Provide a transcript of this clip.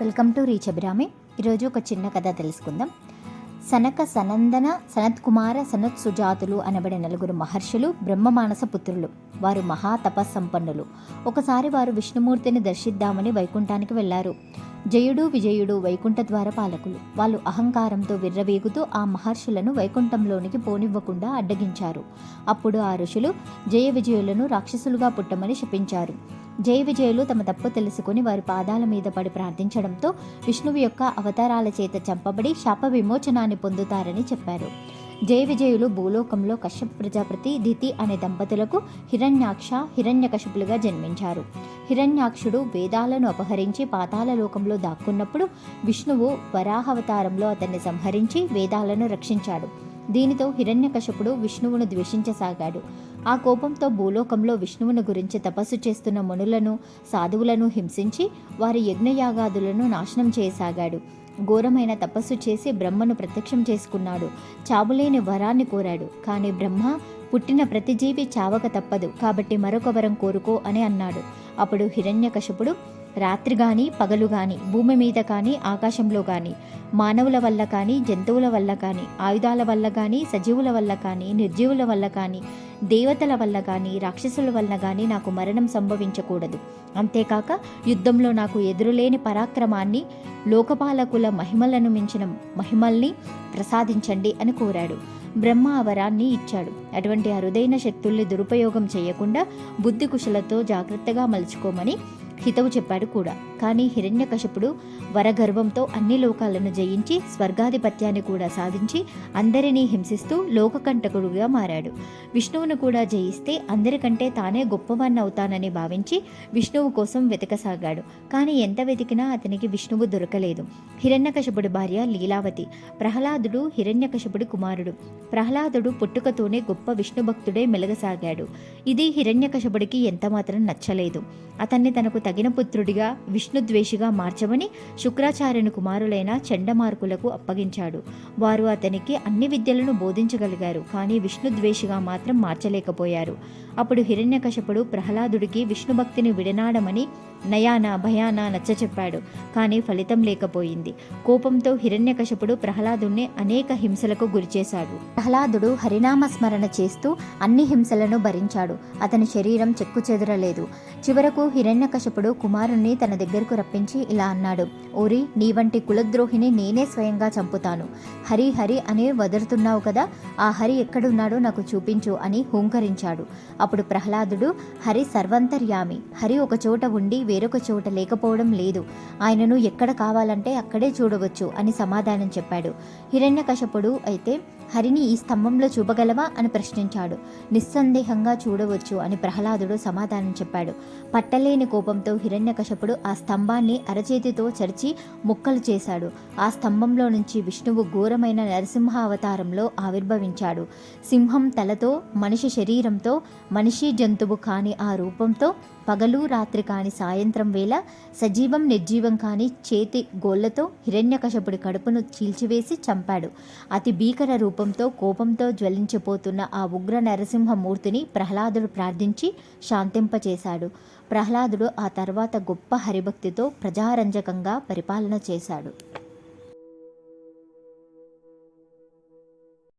Welcome to reach Abhirami. ఈరోజు ఒక చిన్న కథ తెలుసుకుందాం. సనక సనందన సనత్ కుమార సనత్ సుజాతులు అనబడే నలుగురు మహర్షులు బ్రహ్మమానస పుత్రులు. వారు మహా తపస్సంపన్నులు. ఒకసారి వారు విష్ణుమూర్తిని దర్శిద్దామని వైకుంఠానికి వెళ్ళారు. జయుడు విజయుడు వైకుంఠ ద్వారపాలకులు వాళ్ళు అహంకారంతో విర్రవేగుతూ ఆ మహర్షులను వైకుంఠంలోనికి పోనివ్వకుండా అడ్డగించారు. అప్పుడు ఆ ఋషులు జయ విజయులను రాక్షసులుగా పుట్టమని శపించారు. జయ విజయులు తమ తప్పు తెలుసుకుని వారి పాదాల మీద పడి ప్రార్థించడంతో విష్ణువు యొక్క అవతారాల చేత చంపబడి శాప విమోచనాన్ని పొందుతారని చెప్పారు. జయ విజయులు భూలోకంలో కశ్యప ప్రజాపతి దితి అనే దంపతులకు హిరణ్యాక్ష హిరణ్యకశపులుగా జన్మించారు. హిరణ్యాక్షుడు వేదాలను అపహరించి పాతాల లోకంలో దాక్కున్నప్పుడు విష్ణువు వరాహవతారంలో అతన్ని సంహరించి వేదాలను రక్షించాడు. దీనితో హిరణ్యకశపుడు విష్ణువును ద్వేషించసాగాడు. ఆ కోపంతో భూలోకంలో విష్ణువును గురించి తపస్సు చేస్తున్న మునులను సాధువులను హింసించి వారి యజ్ఞయాగాదులను నాశనం చేయసాగాడు. ఘోరమైన తపస్సు చేసి బ్రహ్మను ప్రత్యక్షం చేసుకున్నాడు. చావులేని వరాన్ని కోరాడు. కానీ బ్రహ్మ పుట్టిన ప్రతి జీవి చావక తప్పదు. కాబట్టి మరొక వరం కోరుకో అని అన్నాడు. అప్పుడు హిరణ్యకశపుడు రాత్రి కానీ పగలు కానీ భూమి మీద కానీ ఆకాశంలో కానీ మానవుల వల్ల కానీ జంతువుల వల్ల కానీ ఆయుధాల వల్ల కానీ సజీవుల వల్ల కానీ నిర్జీవుల వల్ల కానీ దేవతల వల్ల కానీ రాక్షసుల వల్ల కానీ నాకు మరణం సంభవించకూడదు. అంతేకాక యుద్ధంలో నాకు ఎదురులేని పరాక్రమాన్ని లోకపాలకుల మహిమలను మించిన మహిమల్ని ప్రసాదించండి అని కోరాడు. బ్రహ్మ ఆ వరాన్ని ఇచ్చాడు. అటువంటి అరుదైన శక్తుల్ని దురుపయోగం చేయకుండా బుద్ధి కుశలతో జాగ్రత్తగా మలుచుకోమని హితవు చెప్పాడు కూడా. కానీ హిరణ్యకశపుడు వరగర్వంతో అన్ని లోకాలను జయించి స్వర్గాధిపత్యాన్ని కూడా సాధించి అందరినీ హింసిస్తూ లోకకంటకుడుగా మారాడు. విష్ణువును కూడా జయిస్తే అందరికంటే తానే గొప్పవాణ్ణి అవుతానని భావించి విష్ణువు కోసం వెతకసాగాడు. కానీ ఎంత వెతికినా అతనికి విష్ణువు దొరకలేదు. హిరణ్యకశపుడి భార్య లీలావతి. ప్రహ్లాదుడు హిరణ్యకశపుడి కుమారుడు. ప్రహ్లాదుడు పుట్టుకతోనే గొప్ప విష్ణు భక్తుడే మెలగసాగాడు. ఇది హిరణ్యకశపుడికి ఎంతమాత్రం నచ్చలేదు. అతన్ని తనకు తగిన పుత్రుడిగా విష్ణుద్వేషిగా మార్చమని శుక్రాచార్యుని కుమారులైన చండమార్కులకు అప్పగించాడు. వారు అతనికి అన్ని విద్యలను బోధించగలిగారు కానీ విష్ణుద్వేషిగా మాత్రం మార్చలేకపోయారు. అప్పుడు హిరణ్యకశపుడు ప్రహ్లాదుడికి విష్ణుభక్తిని విడనాడమని నయాన భయాన నచ్చచెప్పాడు కానీ ఫలితం లేకపోయింది. కోపంతో హిరణ్యకశపుడు ప్రహ్లాదుణ్ణి అనేక హింసలకు గురిచేశాడు. ప్రహ్లాదుడు హరినామ స్మరణ చేస్తూ అన్ని హింసలను భరించాడు. అతని శరీరం చెక్కు చెదరలేదు. చివరకు హిరణ్యకశపుడు కుమారుణ్ణి తన దగ్గరకు రప్పించి ఇలా అన్నాడు. ఓరి నీ వంటి కులద్రోహిని నేనే స్వయంగా చంపుతాను. హరి హరి అని వదురుతున్నావు కదా ఆ హరి ఎక్కడున్నాడో నాకు చూపించు అని హూంకరించాడు. అప్పుడు ప్రహ్లాదుడు హరి సర్వంతర్యామి. హరి ఒక చోట ఉండి వేరొక చోట లేకపోవడం లేదు. ఆయనను ఎక్కడ కావాలంటే అక్కడే చూడవచ్చు అని సమాధానం చెప్పాడు. హిరణ్యకశపుడు అయితే హరిని ఈ స్తంభంలో చూపగలవా అని ప్రశ్నించాడు. నిస్సందేహంగా చూడవచ్చు అని ప్రహ్లాదుడు సమాధానం చెప్పాడు. పట్టలేని కోపంతో హిరణ్యకశపుడు ఆ స్తంభాన్ని అరచేతితో చరిచి ముక్కలు చేశాడు. ఆ స్తంభంలో నుంచి విష్ణువు ఘోరమైన నరసింహ అవతారంలో ఆవిర్భవించాడు. సింహం తలతో మనిషి శరీరంతో మనిషి జంతువు కాని ఆ రూపంతో పగలు రాత్రి కాని సాయంత్రం వేళ సజీవం నిర్జీవం కాని చేతి గోళ్ళతో హిరణ్యకశపుడి కడుపును చీల్చివేసి చంపాడు. అతి భీకర రూపంతో కోపంతో జ్వలించిపోతున్న ఆ ఉగ్ర నరసింహమూర్తిని ప్రహ్లాదుడు ప్రార్థించి శాంతింపచేశాడు. ప్రహ్లాదుడు ఆ తర్వాత గొప్ప హరిభక్తితో ప్రజారంజకంగా పరిపాలన చేశాడు.